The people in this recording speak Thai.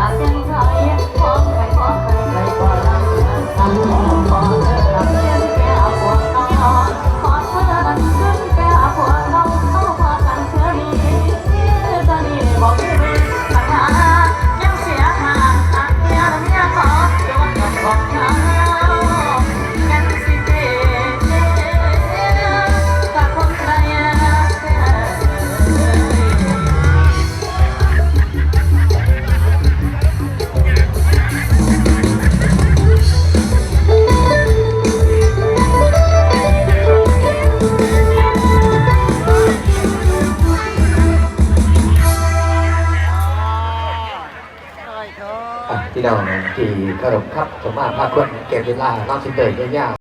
好 อะพี่เราที่เคารพครับสมมาตรภาคนเก็บเวลาเข้าสิเตยยาว